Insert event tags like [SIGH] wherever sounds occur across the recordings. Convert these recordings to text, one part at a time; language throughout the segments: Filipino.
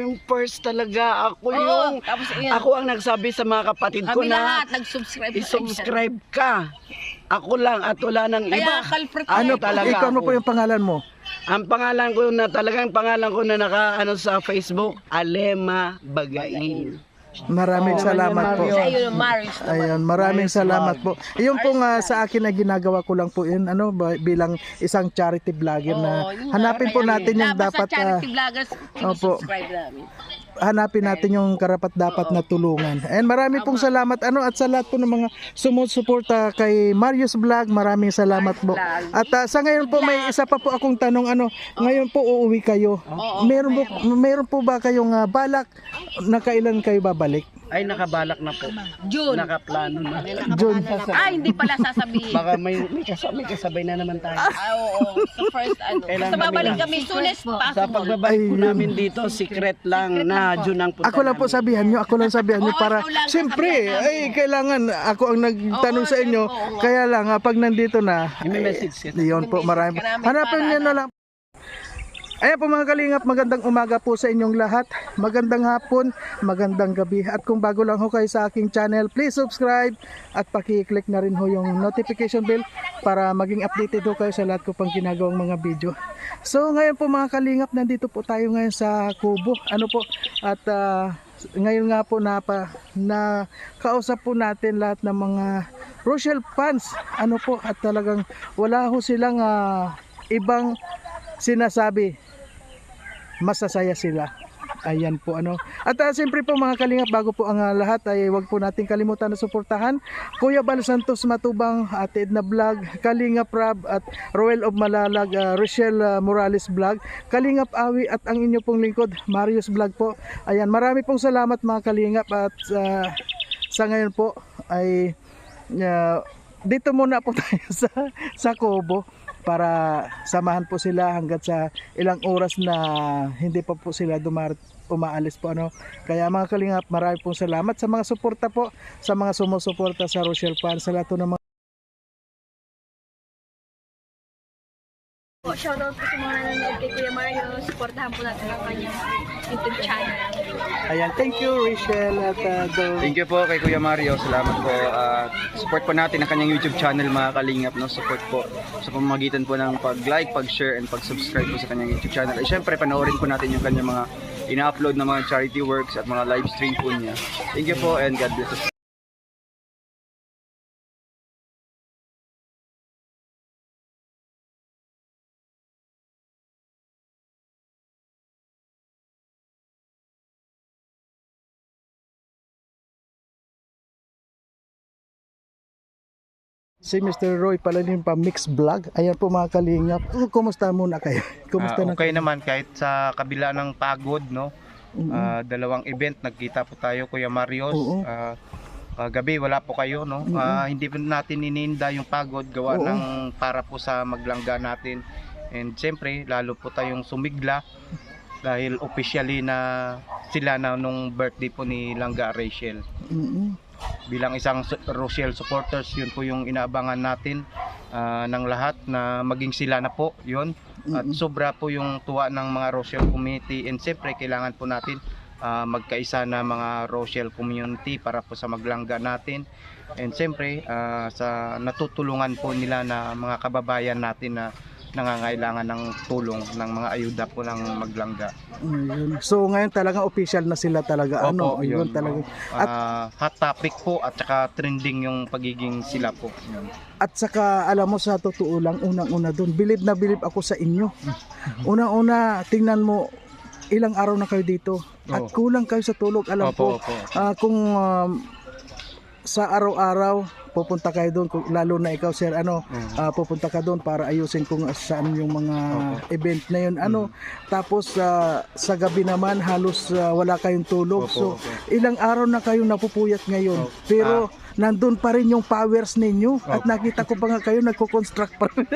yung first talaga. Ako Oo, yung, tapos yun. ako ang nagsabi sa mga kapatid ko Kami na lahat nag-subscribe. i-subscribe ka. Ako lang at wala nang Kaya iba. culprit Ano ka. talaga ikaw ano ako. po yung pangalan mo? Ang pangalan ko na talagang pangalan ko na naka ano sa Facebook, Alema Bagain. Maraming Oo, salamat po. Iyo, Marius. Ayun, maraming salamat po. Yung pong ah, sa akin na ginagawa ko lang po yun, ano, bilang isang charity vlogger na nga, hanapin po natin yung dapat dapat, sa ah, charity vloggers, opo. subscribe namin. Hanapin natin yung karapat dapat na tulungan. And marami pong salamat ano at sa lahat po ng mga sumusuporta kay Marius Vlog, maraming salamat po. At ah, sa ngayon po may isa pa po akong tanong ano, ngayon po uuwi kayo. Meron po meron po ba kayong ah, balak na kailan kayo babalik? Ay nakabalak na po. June. Nakaplano na. June. Ah, hindi pala sasabihin. Baka may may kasabay, may kasabay na naman tayo. Ah, oo. Sa first ano. Kailangan Basta babalik kami soonest Sa possible. pagbabalik po Ayun. namin dito, secret lang na June ang punta Ako lang po namin. sabihan nyo, ako lang sabihan nyo para siyempre ay kailangan ako ang nagtanong Oo, sa inyo. oo, oo. Kaya lang ah, pag nandito na, May message. Yun po, marami. Hanapin niyo na ano. lang. Ayan po mga kalingap, magandang umaga po sa inyong lahat. Magandang hapon, magandang gabi. At kung bago lang ho kayo sa aking channel, please subscribe at paki-click na rin ho yung notification bell para maging updated ho kayo sa lahat ko pang ginagawang mga video. So ngayon po mga kalingap, nandito po tayo ngayon sa Kubo. Ano po? At ah, ngayon nga po na, pa, na kausap po natin lahat ng mga Rochelle fans. Ano po? At talagang wala ho silang ah, ibang sinasabi masasaya sila. Ayan po ano. At uh, siyempre po mga kalingap bago po ang ah, lahat ay wag po nating kalimutan na suportahan Kuya Bal Santos Matubang, Ate Edna Vlog, Kalingap Rab at Roel of Malalag, ah, Rochelle ah, Morales Vlog, Kalingap Awi at ang inyo pong lingkod Marius Vlog po. Ayan, marami pong salamat mga kalingap at ah, sa ngayon po ay ah, dito muna po [LAUGHS] tayo sa sa Kobo para samahan po sila hanggat sa ilang oras na hindi pa po sila dumar umaalis po ano. Kaya mga kalingap, marami pong salamat sa mga suporta po, sa mga sumusuporta sa Rochelle Fan, sa lahat ng mga shoutout po sa mga nanonood kay Kuya Mario. Supportahan po natin ang kanyang YouTube channel. Ayan, thank you Rachel at uh, Dol. Thank you po kay Kuya Mario. Salamat po. Ah, support po natin ang kanyang YouTube channel mga kalingap. No? Support po sa pamamagitan po ng pag-like, pag-share, and pag-subscribe po sa kanyang YouTube channel. At syempre, panoorin po natin yung kanyang mga ina-upload na mga charity works at mga live stream po niya. Thank you po and God bless us. Si Mr. Roy Palalim pa Mix Vlog. Ayan po mga kalingap. Oh, Kumusta muna kayo? [LAUGHS] Kumusta Ah, na? okay naman kahit sa kabila ng pagod no. Mm-mm. Ah, dalawang event nagkita po tayo Kuya Marios. Ah, ah, gabi wala po kayo no. Mm-mm. Ah, hindi po natin ininda yung pagod gawa Oo. ng para po sa maglangga natin. And siyempre lalo po tayong sumigla dahil officially na sila na nung birthday po ni Langga Rachel. Mm-mm. Bilang isang Rochelle supporters yun po yung inaabangan natin ah, ng lahat na maging sila na po yun. At sobra po yung tuwa ng mga Rochelle community. And siyempre kailangan po natin ah, magkaisa na mga Rochelle community para po sa maglangga natin. And siyempre ah, sa natutulungan po nila na mga kababayan natin na nangangailangan ng tulong ng mga ayuda po ng maglangga. Ayun. So ngayon talaga official na sila talaga. ano, Opo, yun, yun. talaga. Ah, hot topic po at saka trending yung pagiging sila po. Yun. At saka alam mo sa totoo lang unang-una doon, bilib na bilib ako sa inyo. Unang-una, tingnan mo ilang araw na kayo dito at Oo. kulang kayo sa tulog. Alam ko, Opo, opo. ah, kung um, sa araw-araw pupunta kayo doon kung- lalo na ikaw sir ano Mm. ah, pupunta ka doon para ayusin kung saan yung mga Opo. event na yun ano Mm. tapos ah, sa gabi naman halos ah, wala kayong tulog Opo, so opo. ilang araw na kayong napupuyat ngayon Opo. pero nandun pa rin yung powers ninyo at Opo. nakita ko pa nga kayo nagko-construct pa rin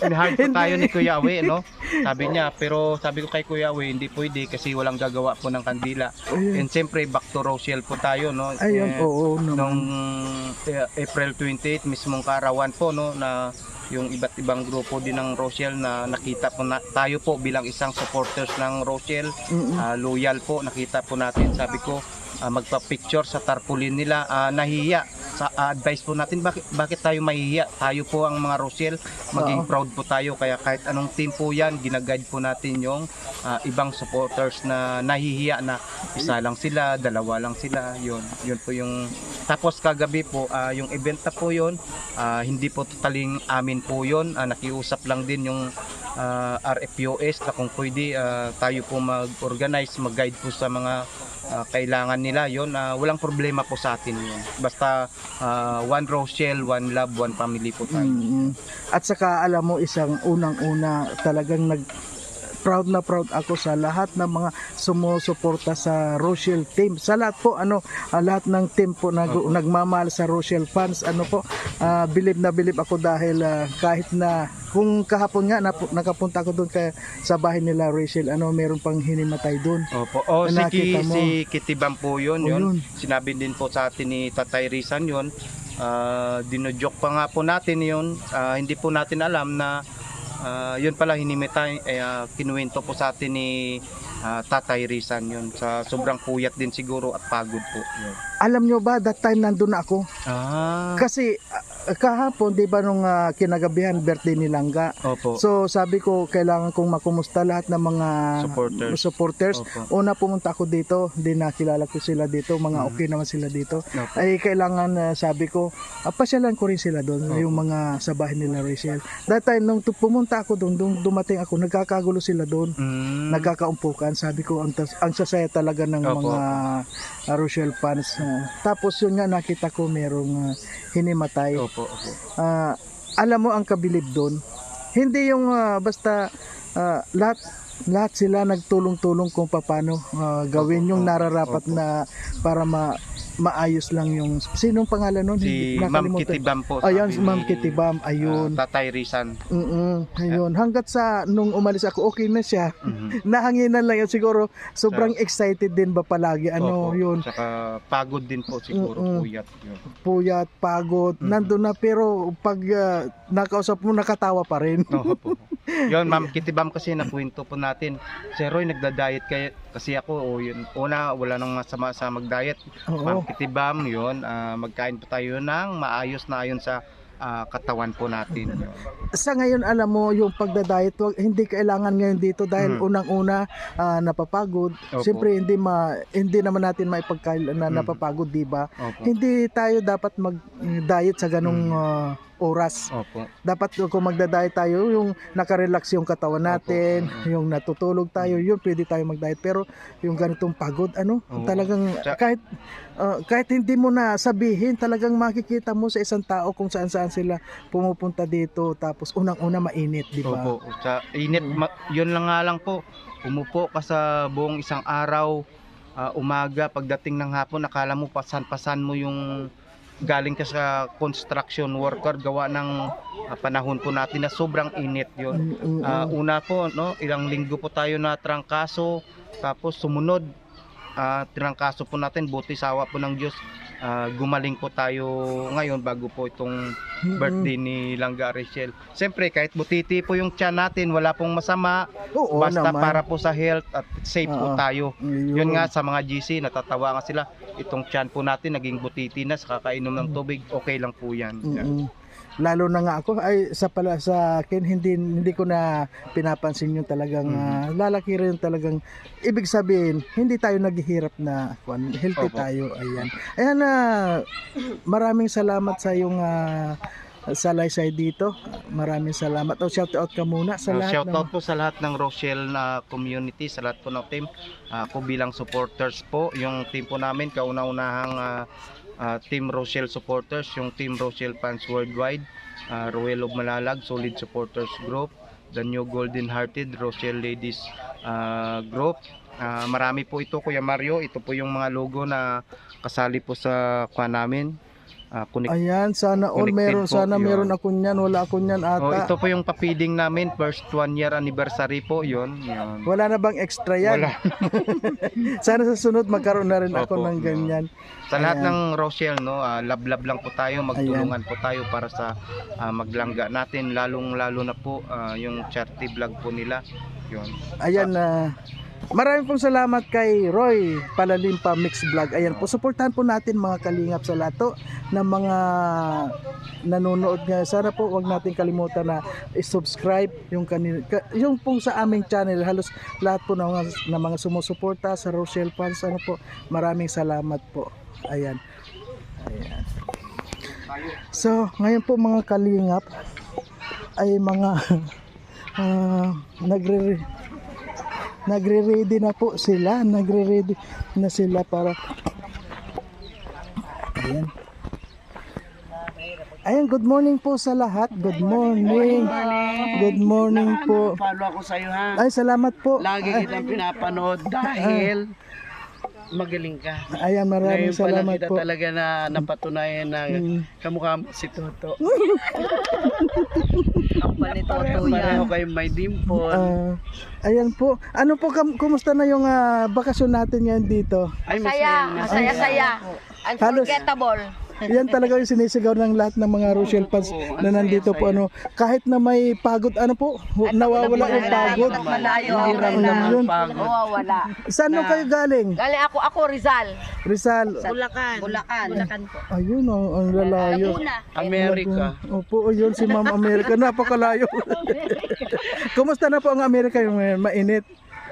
Pinahan po tayo ni Kuya Awe, no? Sabi niya, pero sabi ko kay Kuya Awe, hindi pwede kasi walang gagawa po ng kandila. Ayun. And siyempre, back to Rochelle po tayo, no? ayun Eh, oo Nung naman eh, April 28, mismong karawan po, no? Na yung iba't ibang grupo din ng Rochelle na nakita po na, tayo po bilang isang supporters ng Rochelle ah, loyal po. Nakita po natin sabi ko ah, magpa-picture sa tarpaulin nila. Ah, nahihiya sa advice po natin bakit bakit tayo mahihiya? Tayo po ang mga Rochelle maging Oo. proud po tayo. Kaya kahit anong team po yan ginaguide po natin yung ah, ibang supporters na nahihiya na isa lang sila dalawa lang sila. Yun yun po yung tapos kagabi po ah, yung event na po yun ah, hindi po totaling amin po yun. Ah, nakiusap lang din yung ah, RFPOS na kung pwede ah, tayo po mag-organize, mag-guide po sa mga ah, kailangan nila. Yon walang problema po sa atin yun. Basta ah, one Rochelle, one love, one family po tayo. Mm-mm. At saka alam mo isang unang-una talagang nag proud na proud ako sa lahat ng mga sumusuporta sa Rochelle team. Sa lahat po ano, ah, lahat ng team po nag Opo. nagmamahal sa Rochelle fans. Ano po, ah, believe na believe ako dahil ah, kahit na kung kahapon nga napu- nakapunta ako doon kay sa bahay nila Rachel, ano meron pang hinimatay doon. Opo. O si, Ki, si Kitibam po yun, yun. yun. Sinabi din po sa atin ni Tatay Rizan yun. Ah, dinojok pa nga po natin yun. Ah, hindi po natin alam na ah, yun pala hinimitay, eh, ah, kinuwento po sa atin ni ah, Tatay Rizan yun. Sa sobrang puyat din siguro at pagod po. Yun. Alam nyo ba, that time nandun na ako. Ah, Kasi ah, kahapon, di ba nung ah, kinagabihan, birthday ni Langga. opo. So sabi ko, kailangan kong makumusta lahat ng mga Supporters. supporters. Opo. Una pumunta ako dito, di nakilala ko sila dito, mga Mhm. okay naman sila dito. Opo. Ay kailangan ah, sabi ko, uh, pasyalan ko rin sila doon, Opo. yung mga sa bahay nila Rachel. That time nung pumunta ako doon, dumating ako, nagkakagulo sila doon. Mm, Nagkakaumpukan, sabi ko ang, ang sasaya talaga ng Opo, mga uh, Rochelle fans. Ah, tapos yun nga nakita ko merong ah, hinimatay. Opo, opo. Ah, alam mo ang kabilib doon. Hindi yung ah, basta ah, lahat lahat sila nagtulong-tulong kung paano ah, gawin Opo, yung nararapat opo. na para ma maayos lang yung sinong pangalan nun? Si Ma'am. Kitibam po. Ayun, si Ma'am Kitibam, ayun. ah, Tatay Rizan. Mm-mm, ayun. Hanggat sa nung umalis ako, okay na siya. [LAUGHS] Mhm. Nahanginan lang yun siguro. Sobrang excited din ba palagi? Ano Opo. yun? Tsaka pagod din po siguro, Mm-mm. puyat. Yun. Puyat, pagod, Mhm. nandun na pero pag ah, nakausap mo nakatawa pa rin. Opo. [LAUGHS] Yun, Ma'am Kitibam kasi nakwento po natin. Si Roy nagda-diet kaya kasi ako o yun una wala nang masama sa mag-diet. Oo. Ma'am Kitibam, yun, ah, magkain po tayo ng maayos na ayon sa ah, katawan po natin. Sa ngayon alam mo yung pagda-diet wag, hindi kailangan ngayon dito dahil Mhm. unang-una ah, napapagod. Opo. Siyempre hindi ma hindi naman natin maipagkail na Mhm. napapagod, 'di ba? Hindi tayo dapat mag-diet sa ganong Mhm. ah, oras. Opo. Dapat kung magda-diet tayo, yung naka-relax yung katawan natin, Opo. yung natutulog tayo, yun pwede tayo mag-diet. Pero yung ganitong pagod, ano, Oo. talagang kahit ah, kahit hindi mo na sabihin, talagang makikita mo sa isang tao kung saan-saan sila pumupunta dito. Tapos unang-una mainit, di ba? Opo. Sa init, ma- yun lang nga lang po. Umupo ka sa buong isang araw, ah, umaga, pagdating ng hapon, akala mo pasan-pasan mo yung galing ka sa construction worker gawa ng ah, panahon po natin na sobrang init yun. Mm. una po, no, ilang linggo po tayo na trangkaso, tapos sumunod, ah, trangkaso po natin, buti sawa po ng Diyos, ah, gumaling po tayo ngayon bago po itong birthday ni Langga Rachel. Siyempre, kahit butiti po yung tiyan natin, wala pong masama. Oo basta naman. para po sa health at safe po Oo. tayo. Yun. Yun nga sa mga GC, natatawa nga sila, itong tiyan po natin naging butiti na sa kakainom ng tubig, okay lang po yan. Mm-mm. Lalo na nga ako ay sa pala sa akin hindi hindi ko na pinapansin yung talagang ah, lalaki rin talagang ibig sabihin hindi tayo naghihirap na kwan, healthy Opo. tayo ayan. Ayan na maraming salamat sa yung uh, salaysay dito. Maraming salamat. O shout out ka muna sa Uh, lahat shout ng out po sa lahat ng Rochelle na community, sa lahat po ng team. Ah, ako bilang supporters po, yung team po namin, kauna-unahang ah, ah, Team Rochelle supporters, yung Team Rochelle fans worldwide, uh, Royal of Malalag, Solid Supporters Group, the New Golden Hearted Rochelle Ladies ah, Group. Ah, marami po ito Kuya Mario, ito po yung mga logo na kasali po sa kwa namin. Ah, connect. Ayan, sana all meron, sana yun. meron ako niyan, wala ako niyan Oh, ata. ito po yung papiding namin, first one year anniversary po, yun. yun. Wala na bang extra yan? Wala. [LAUGHS] sana sa sunod magkaroon na rin ako Opo, ng yun. ganyan. Sa lahat Ayan. ng Rochelle, no, ah, love-love lang po tayo, magtulungan po tayo para sa ah, maglangga natin, lalong-lalo na po ah, yung charity vlog po nila. Yun. Ayan na. Maraming pong salamat kay Roy Palalimpa Mix Vlog. Ayan po, suportahan po natin mga kalingap sa lato ng mga nanonood nga. Sana po wag natin kalimutan na i-subscribe yung kanil ka- yung pong sa aming channel. Halos lahat po ng mga, ng mga sumusuporta sa Rochelle fans. Ano po, maraming salamat po. Ayan. Ayan. So, ngayon po mga kalingap ay mga [LAUGHS] ah, nagre nagre-ready na po sila nagre-ready na sila para ayan ayan good morning po sa lahat good morning good morning po Follow ako sa'yo ha. ay salamat po Lagi kitang pinapanood dahil magaling ka. ayan maraming Ngayon salamat po talaga na napatunayan na Mm. kamukha mo si Toto. [LAUGHS] Kapal ni Toto Pareho, yan. pareho kayo may dimple. Ah, ayan po ano po kam- kumusta na yung ah, bakasyon natin ngayon dito Ay, Masaya, masaya. masaya, Unforgettable. Yan talaga yung sinisigaw ng lahat ng mga Rochelle fans na nandito po ano kahit na may pagod ano po nawawala yung pagod Malayo. Yun. ang pagod. Oo, wala. saan mo kayo galing Galing ako, ako Rizal. Rizal Bulacan. Bulacan. Bulacan po. ayun ang, ang lalayo Amerika. Opo, yun si Ma'am America. Napakalayo. [LAUGHS] Kumusta na po ang Amerika yung? Mainit.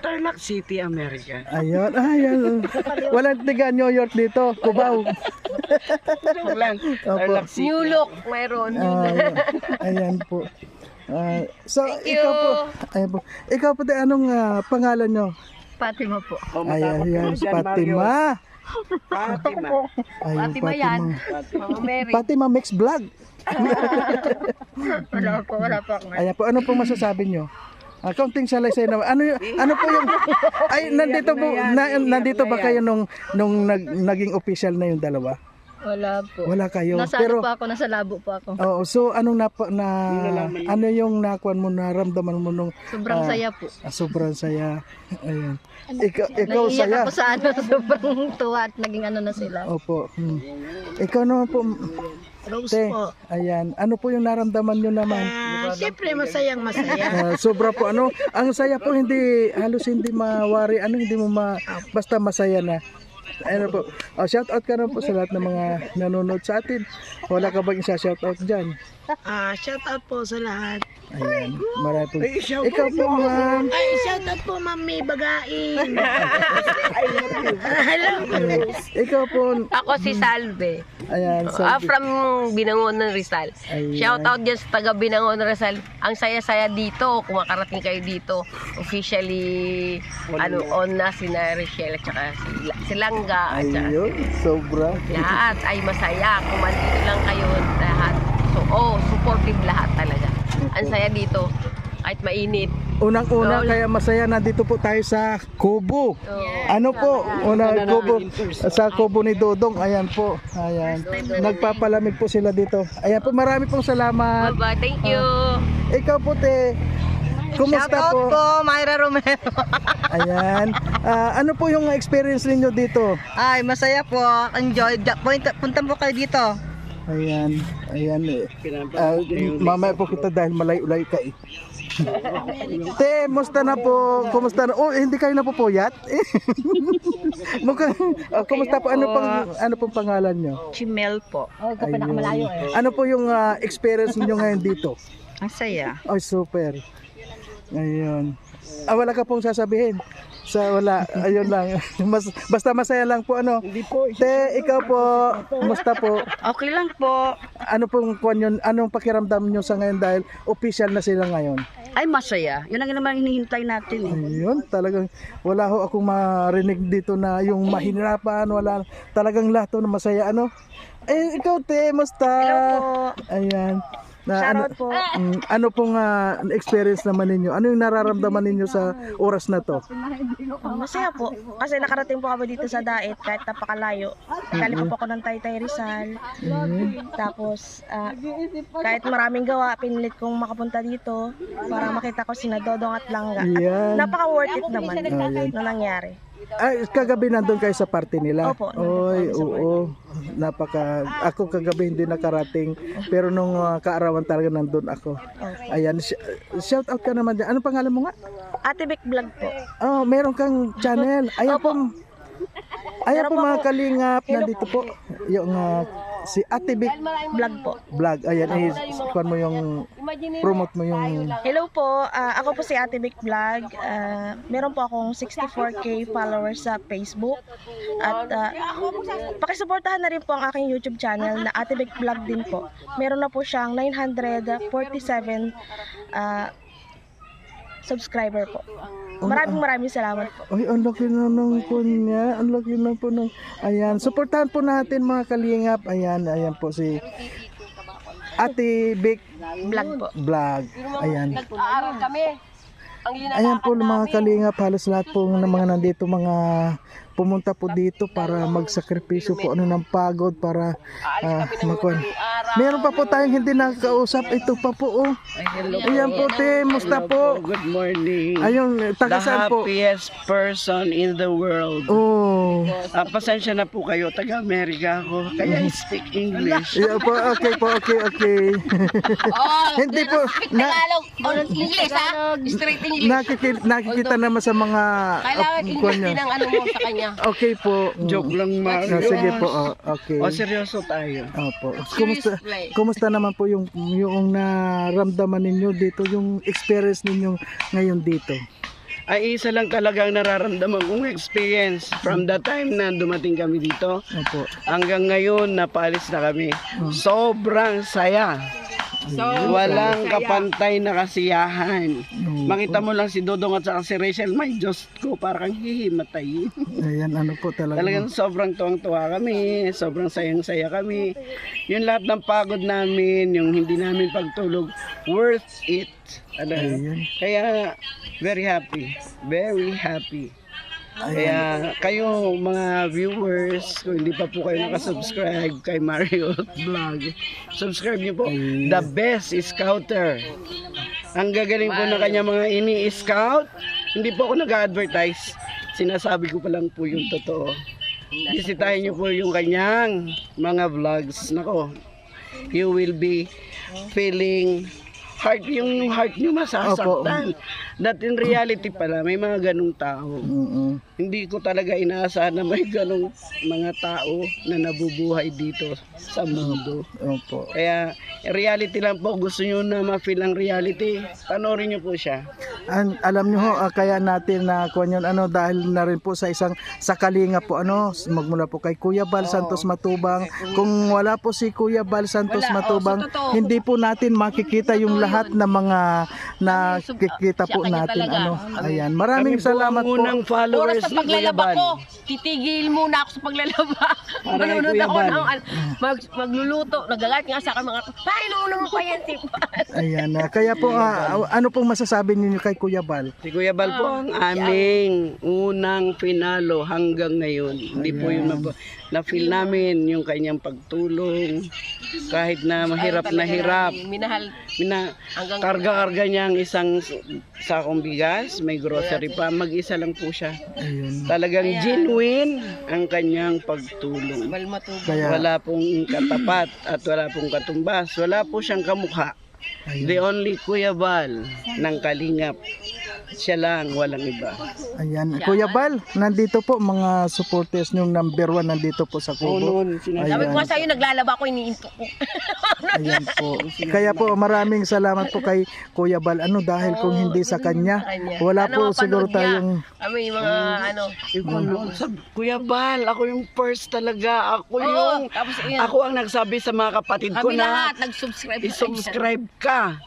Tarlac City, Amerika. Ayun, ayan. Walang tiga New York dito. Cubao. Joke lang. Tarlac City. New look, mayroon. Ah, ayan po. Ah, so, you. ikaw po. Ayan po. Ikaw po, te, anong ah, pangalan nyo? Fatima po. Oh, Ayan, matapos yan. ka na dyan, Fatima. Fatima. Ayun, Fatima yan. Mama Mary. Fatima Mix Vlog. [LAUGHS] Wala po, wala po. Ayan po, ano po masasabi nyo? Ah, kaunting salaysay naman. Ano yung, ano po yung [LAUGHS] ay nandito po na, nandito ba kayo nung nung nag, naging official na yung dalawa? Wala po. Wala kayo. Nasa Pero ano po ako, nasa labo po ako. Oo, so anong na, na ano yung nakuan mo naramdaman mo nung Sobrang Ah. saya po. ah, sobrang saya. [LAUGHS] Ayun. Ikaw ikaw Naiiyak saya. ako sa ano, [LAUGHS] sobrang tuwa at naging ano na sila. Opo. Hmm. Ikaw naman po. Rose Te, po. ayan. Ano po yung naramdaman nyo naman? Ah, Siyempre, masayang masaya. Ah, sobra po ano, ang saya po hindi halos hindi mawari ano hindi mo ma basta masaya na. Ano po. Oh, shout out ka na po sa lahat ng mga nanonood sa atin. Wala ka bang isa shout out diyan? Ah, shout out po sa lahat. Ayan, marami po. Ikaw po, ma'am. Ay, shout out po, Mami Bagain. [LAUGHS] Hello. Ikaw po, Ako si Salve. Ayan, Ah, sabi. from Binangon ng Rizal. Ayan. Shout out dyan sa taga Binangon ng Rizal. Ang saya-saya dito. Kung makarating kayo dito, officially ano on na si na Richelle at saka si, si Langga at saka Ayun, sobra. lahat ay masaya. Kung mandito lang kayo lahat. So, oh, supportive lahat talaga. Ang saya dito. Kahit mainit. Unang-una, Lol. kaya masaya nandito po tayo sa Kubo. Ano po? Una, Kubo. Sa Kubo ni Dodong. Ayan po. Ayan. Nagpapalamig po sila dito. Ayan po, marami pong salamat. Bye-bye. Thank you. Ikaw po, te. Kumusta po? Myra Romero. [LAUGHS] Ayan. Ah, ano po yung experience ninyo dito? Ay, masaya po. Enjoy. Punta, punta po kayo dito. Ayan. Ayan. eh. Ah, mamaya po kita dahil malayo-layo ka eh. Te, musta na po? Kumusta na? Oh, hindi kayo napupuyat? [LAUGHS] Mukhang, ah, kumusta po? Ano pang, ano pong pangalan nyo? Chimel po. Oh, ikaw pinakamalayo eh. Ano po yung ah, experience niyo ngayon dito? Ang saya. Oh, super. Ayun. Ah, wala ka pong sasabihin. Sa wala, ayun lang. [LAUGHS] Mas, basta masaya lang po ano. Hindi po. Te, ikaw po, kumusta po? Okay lang po. Ano pong kwan yun, anong pakiramdam nyo sa ngayon dahil official na sila ngayon? Ay, masaya. Yun ang naman hinihintay natin eh. Ayun, talagang wala ho akong marinig dito na yung mahirapan, wala. Talagang lahat na masaya ano. Eh, ikaw te, musta? Hello po. Ayan. Na, ano, Shoutout po. mm, ano pong ah, experience naman ninyo? Ano yung nararamdaman ninyo sa oras na to? Ah, masaya po. Kasi nakarating po kami dito sa Daet kahit napakalayo. Galing po po ako ng Taytay Rizal. Tapos, ah, kahit maraming gawa, pinilit kong makapunta dito para makita ko sina Dodong at Langga. At napaka worth it naman na nangyari. Ay, kagabi nandun kayo sa party nila? Opo, nandun po Oy, kami sa oo. Napaka, ako kagabi hindi nakarating. Pero nung ah, kaarawan talaga nandun ako. Ayan, sh- shout out ka naman dyan. Ano pangalan mo nga? Ate Vic Vlog po. Oh, meron kang channel. Ayan po. Ayan po mga kalingap. Nandito po. Yung ah, si Ate Vic Vlog po. Vlog. Ayan, eh, kuhan mo yung, promote mo yung, Hello po, ah, ako po si Ate Vic Vlog. Ah, meron po akong 64k followers sa Facebook. At uh, pakisuportahan na rin po ang aking YouTube channel na Ate Vic Vlog din po. Meron na po siyang 947 ah, subscriber po. Maraming maraming salamat po. Ay, ang laki na ng kunya. Ang laki na po ng... Ayan, supportahan po natin mga kalingap. Ayan, ayan po si Ate Vic Vlog po. Vlog. Ayan. Nag-aaral kami. Ayan po mga kalingap. Halos lahat po ng mga nandito mga pumunta po dito para magsakripisyo po ano ng pagod para ah, magkuhan. Meron pa po tayong hindi nakakausap. Ito pa po oh. Ayan po te, musta po? Good morning. Ayun, The taga saan po? happiest person in the world. Oh. Ah, pasensya na po kayo, taga Amerika ako, kaya I speak English. Yeah po, okay po, okay, okay. [LAUGHS] [LAUGHS] Hindi po, na, Tagalog o English ha? Straight English. nakikita, nakikita naman sa mga Kailangan uh, English din ang ano mo sa kanya. Okay po. Mm. Joke lang, Mario. Ah, sige po, oh, okay. O, seryoso tayo. Opo. Kumusta, play. kumusta naman po yung, yung naramdaman ninyo dito, yung experience ninyo ngayon dito? Ay, isa lang talagang nararamdaman kong experience from the time na dumating kami dito Opo. hanggang ngayon napaalis na kami. Sobrang saya. Walang kapantay na kasiyahan. Makita mo lang si Dodong at saka si Rachel, may Diyos ko, parang hihimatay. Ayan, ano po talaga. Talagang sobrang tuwang-tuwa kami, sobrang sayang-saya kami. Yung lahat ng pagod namin, yung hindi namin pagtulog, worth it. Ano, Ayan. kaya very happy, very happy. Kaya kayo mga viewers, kung hindi pa po kayo nakasubscribe kay Mario [LAUGHS] Vlog, subscribe niyo po. The best scouter. Ang gagaling po ng kanya mga ini-scout. Hindi po ako nag-advertise. Sinasabi ko pa lang po yung totoo. Bisitahin niyo po yung kanyang mga vlogs. Nako, you will be feeling heart yung heart niyo masasaktan. That in reality pala may mga ganung tao. Mm-mm. Hindi ko talaga inaasahan na may ganong mga tao na nabubuhay dito sa mundo. Opo. Kaya reality lang po, gusto nyo na ma-feel ang reality, panoorin nyo po siya. An, alam niyo ho, ah, kaya natin na kuwan yun, ano, dahil na rin po sa isang sakalinga po, ano, magmula po kay Kuya Bal Santos Matubang. Kung wala po si Kuya Bal Santos Wala, Matubang, oh, sa totoo. hindi po natin makikita yung lahat ng mga nakikita po kanya natin. talaga. Ano, ayan. Maraming Kami po salamat ang po. unang followers Oras sa ni Kuya paglalaba Bal. ko, titigil muna ako sa paglalaba. Para kay Manunod Kuya ako ng mag, magluluto. Nagagat nga sa akin mga, Pay, inuuna mo pa yan, si Bal." Ayan. ah, kaya po, ah, ano pong masasabi ninyo kay Kuya Bal? Si Kuya Bal po ang aming unang finalo hanggang ngayon. Hindi po yun na, na-feel namin yung kanyang pagtulong. Kahit na mahirap na hirap. Minahal Mina, hanggang karga-karga niya ang isang sakong bigas, may grocery pa, mag-isa lang po siya. Ayun. Talagang genuine ang kanyang pagtulong. Kaya, Wala pong katapat at wala pong katumbas. Wala po siyang kamukha. The only Kuya Bal ng Kalingap. Siya lang, walang iba. ayan. Kuya Bal, nandito po mga supporters nyong number one nandito po sa Kubo. Sabi ko nga sa'yo, naglalaba ko, iniinto ko. [LAUGHS] Ayan po. Kaya po maraming salamat po kay Kuya Bal. Ano dahil kung hindi sa kanya, Kanya. wala Sana po mapanood siguro niya. tayong Kami mga ano. Noon, sab- Kuya Bal, ako yung first talaga. Ako Oo, yung... tapos yun. Ako ang nagsabi sa mga kapatid ko Kami na lahat nag-subscribe sa kanya. i-subscribe ka.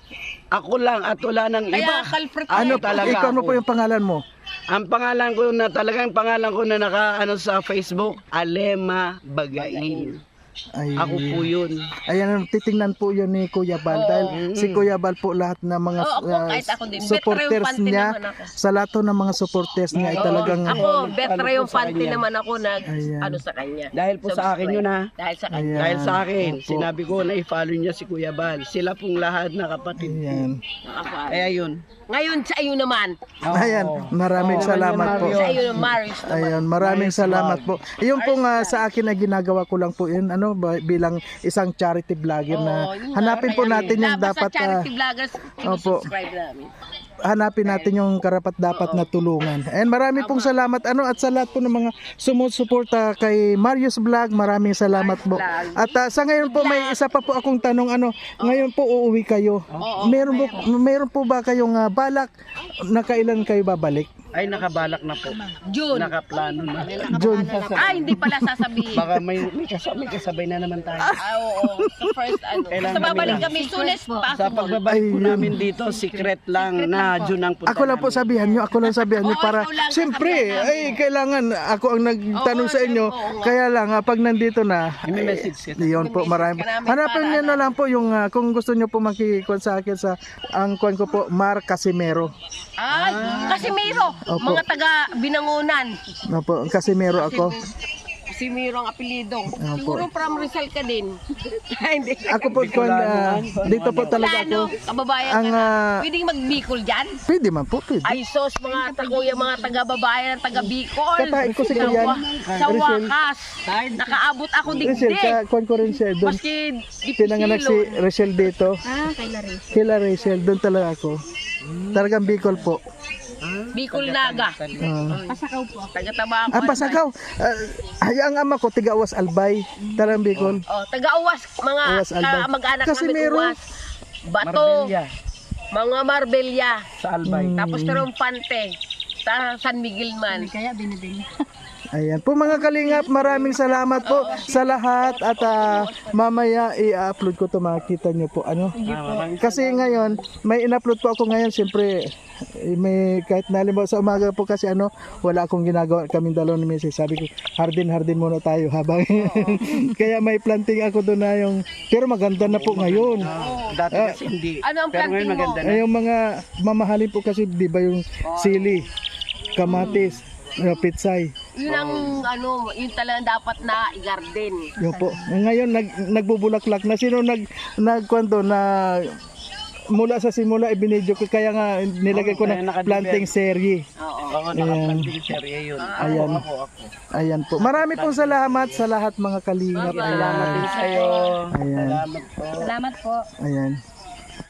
Ako lang at wala nang Kaya iba. ano talaga ikaw ano ako. po yung pangalan mo? Ang pangalan ko na talagang pangalan ko na naka ano sa Facebook, Alema Bagain. Ay, Ako po yun. Ayan, titingnan po yun ni Kuya Bal. Oo. Dahil si Kuya Bal po lahat ng mga Oo, ako, uh, kahit ako din. supporters niya, naman ako. sa lahat po ng mga supporters niya ay Oo, talagang Ako, Ano po sa kanya? naman ako nag, Ayan. ano sa kanya. Dahil po sa akin yun ha. Dahil sa kanya. Ayan. Dahil sa akin, Opo. sinabi ko na i-follow niya si Kuya Bal. Sila pong lahat na kapatid. Ayan. Kaya yun. Ngayon sa iyo naman. Ayan, maraming Oo. salamat po. Sa iyo Marius naman. Ayun, maraming salamat po. Yung pong ah, sa akin na ginagawa ko lang po yun, ano, ba- bilang isang charity vlogger na Oo, yun nga, hanapin po kaya natin yung Dapat ah, charity vloggers, opo. subscribe namin. Hanapin natin yung karapat dapat na tulungan. And marami pong salamat ano at sa lahat po ng mga sumusuporta kay Marius Vlog, maraming salamat po. At ah, sa ngayon po may isa pa po akong tanong ano, ngayon po uuwi kayo. Meron po meron po ba kayong ah, balak na kailan kayo babalik? Ay, nakabalak na po. June. Nakaplano na. [LAUGHS] June. Ah, hindi pala sasabihin. Baka may, may, kasabay, may kasabay na naman tayo. Ah, oo. Sa first, ano. Kailangan Basta babalik kami soonest Sa possible. pagbabalik po namin dito, secret lang na June ang punta Ako lang po namin. sabihan nyo, ako lang sabihan nyo [LAUGHS] Oo, para ikaw lang siyempre sasabihan namin. ay kailangan ako ang nagtanong Oo, sa inyo. oo. Kaya lang ah, pag nandito na May eh, message ka. Yun po, May marami. message ka namin Hanapin para niyo na lang po yung ah, kung gusto niyo po makikikuan sa akin sa ang kuan ko po Mar Casimero. Ay, Casimiro. Opo. Mga taga Binangunan. Opo, Casimero ako. Casimiro ang apelido. Opo. Siguro from Rizal ka din. [LAUGHS] Hindi. Ako po kuan ah, dito po talaga Plano, ako. kababayan Ang ka na. ah, Pwedeng mag-Bicol dyan? pwede man po, pwede. Ay sos, mga taguya, mga taga-babayan, taga-Bicol. Kapain ko si Sa wa- Sa wakas, nakaabot ako Rachel, ka kuan ko rin siya doon. Maski Pinanganak si. Rachel dito. Ah, kay Larry. Kila Rachel, doon talaga ako. Talagang Bicol po. Bicol Naga. Ah. Taga-Tabaco. Ah, Pasagaw. Uh, ay, ang ama ko, tiga Awas Albay. Talang Bicol. Oh, taga-Uwas, mga Uwas, Albay. ka- mag-anak Kasi namin meron- Uwas. Bato, Marbella mga Marbella. sa Albay. Tapos Terompante. Sa San Miguel man. [LAUGHS] Ayan po mga kalingap, maraming salamat po sa lahat at ah, mamaya i-upload ko to makita nyo po ano. Kasi ngayon, may in-upload po ako ngayon, siyempre eh, may kahit nalimbawa sa umaga po kasi ano, wala akong ginagawa kaming dalawa ni Mrs. Sabi ko, hardin hardin muna tayo habang [LAUGHS] kaya may planting ako doon na yung pero maganda na po ngayon. Dati kasi hindi. Ano ang Pero ngayon planting mo? maganda na. Ay, yung mga mamahalin po kasi di ba yung sili, kamatis, uh, pitsay. Yun ang ano, yun talagang dapat na i-garden. Yun po. Ngayon nag nagbubulaklak na sino nag nagkwento na mula sa simula ibinidyo ko kaya nga nilagay ko na planting series. Oo. Nakaplanting serye yun. Ayan. Ayan po. Marami pong salamat sa lahat mga kalingap. Salamat din sa'yo. Ayan. Salamat po. Salamat po. Ayan.